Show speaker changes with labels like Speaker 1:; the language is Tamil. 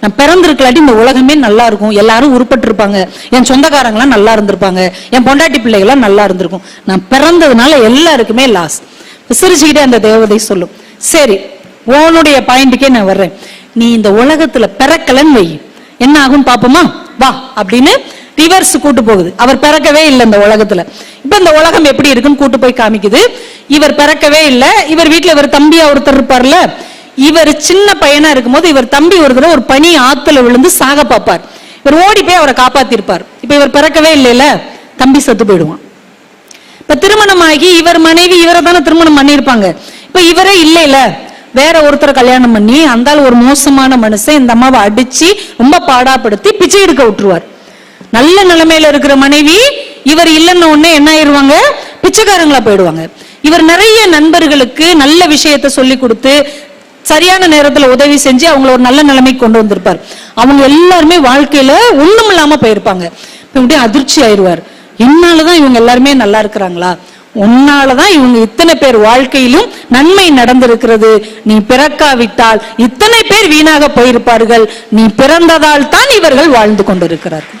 Speaker 1: நான் பிறந்திருக்கலாட்டி இந்த உலகமே நல்லா இருக்கும். எல்லாரும் உருப்பட்டிருப்பாங்க. என் சொந்தக்காரங்களாம் நல்லா இருந்திருப்பாங்க. என் பொண்டாட்டி பிள்ளைகள்லாம் நல்லா இருந்திருக்கும். நான் பிறந்ததுனால எல்லாருக்குமே லாஸ் சிரிச்சுக்கிட்டே அந்த தேவதை சொல்லும். சரி உன்னுடைய பாயிண்ட்டுக்கே நான் வர்றேன். நீ இந்த உலகத்துல பிறக்கலன்னு வை. என்ன ஆகும் பாப்போமா? வா அப்படின்னு ரிவர்ஸ் கூட்டு போகுது. அவர் பிறக்கவே இல்லை இந்த உலகத்துல. இப்ப இந்த உலகம் எப்படி இருக்குன்னு கூட்டு போய் காமிக்குது. இவர் பிறக்கவே இல்லை. இவர் வீட்டுல இவர் தம்பியா ஒருத்தர் இருப்பார்ல. இவர் சின்ன பையனா இருக்கும்போது இவர் தம்பி ஒரு தடவை ஒரு பனி ஆத்துல விழுந்து சாக பார்ப்பார். இவர் ஓடி போய் அவரை காப்பாத்திருப்பார். இப்ப இவர் பிறக்கவே இல்லைல்ல? தம்பி செத்து போயிடுவான். இப்ப திருமணமாகி இவர் மனைவி இவரை தானே திருமணம் பண்ணியிருப்பாங்க. இப்ப இவரே இல்லைல்ல? வேற ஒருத்தரை கல்யாணம் பண்ணி அந்த ஒரு மோசமான மனுஷன் இந்த அம்மாவை அடிச்சு ரொம்ப பாடாப்படுத்தி பிச்சை எடுக்க விட்டுருவார். நல்ல நிலைமையில இருக்கிற மனைவி இவர் இல்லைன்ன உடனே என்ன ஆயிருவாங்க பிச்சைக்காரங்களா போயிடுவாங்க. இவர் நிறைய நண்பர்களுக்கு நல்ல விஷயத்தை சொல்லி கொடுத்து சரியான நேரத்தில் உதவி செஞ்சு அவங்கள ஒரு நல்ல நிலைமைக்கு கொண்டு வந்திருப்பார். அவங்க எல்லாருமே வாழ்க்கையில ஒண்ணும் இல்லாம போயிருப்பாங்க. இப்படி அதிர்ச்சி ஆயிருவார் என்னாலதான் இவங்க எல்லாருமே நல்லா இருக்கிறாங்களா? உன்னாலதான் இவங்க இத்தனை பேர் வாழ்க்கையிலும் நன்மை நடந்திருக்கிறது. நீ பிறக்காவிட்டால் இத்தனை பேர் வீணாக போயிருப்பார்கள். நீ பிறந்ததால் தான் இவர்கள் வாழ்ந்து கொண்டிருக்கிறார்கள்.